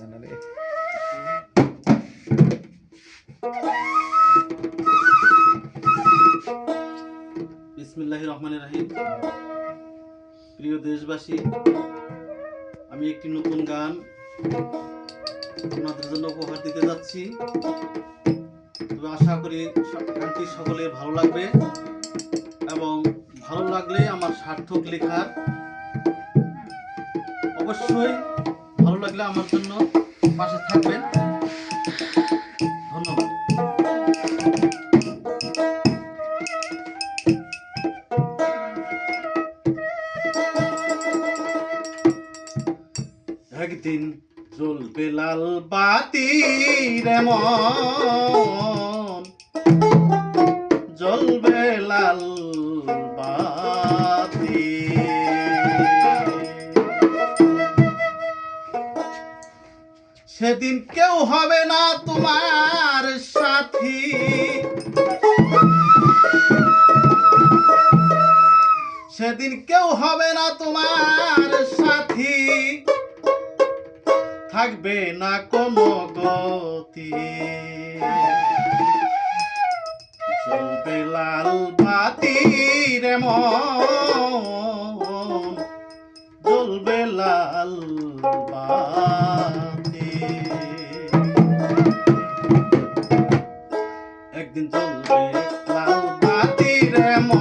കാണാതെ বিসমিল্লাহ রহমান রাহিম প্রিয় দেশবাসী, আমি একটি নতুন গান আপনাদের জন্য উপহার দিতে যাচ্ছি। তবে আশা করি গানটি সকলের ভালো লাগবে এবং ভালো লাগলে আমার সার্থক লেখার অবশ্যই ভালো লাগলে আমার জন্য পাশে থাকবেন। ধন্যবাদ। একদিন জ্বলবে লাল বাতি রেম সেদিন কেউ হবে না তোমার সাথী। সেদিন কেউ হবে না তোমার সাথী। থাকবে না কোনো গতি। চলবে লাল বাতির মন জ্বলবে লাল বা Iremos.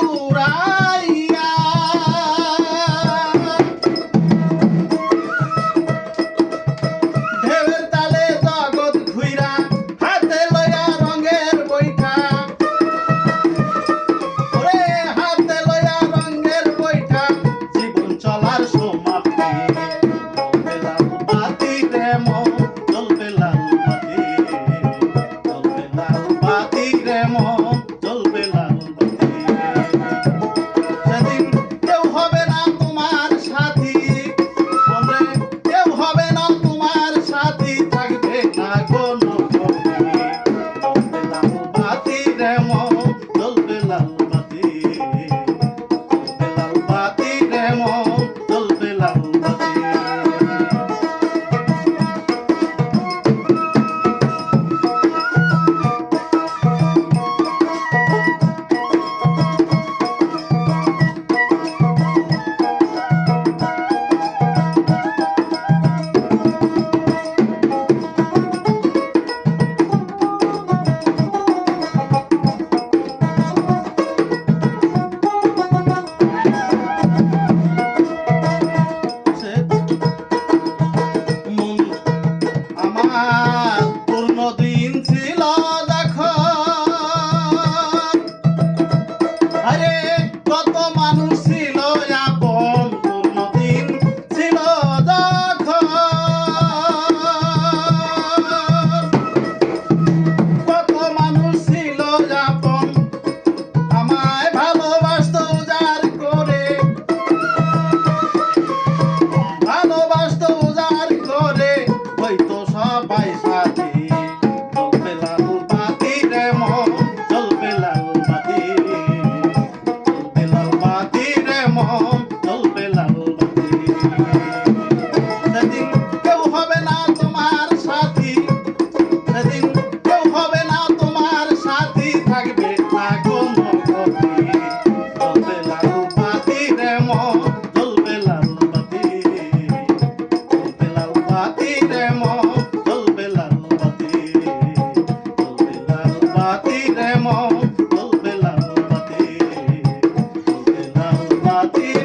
Buddha. a ti.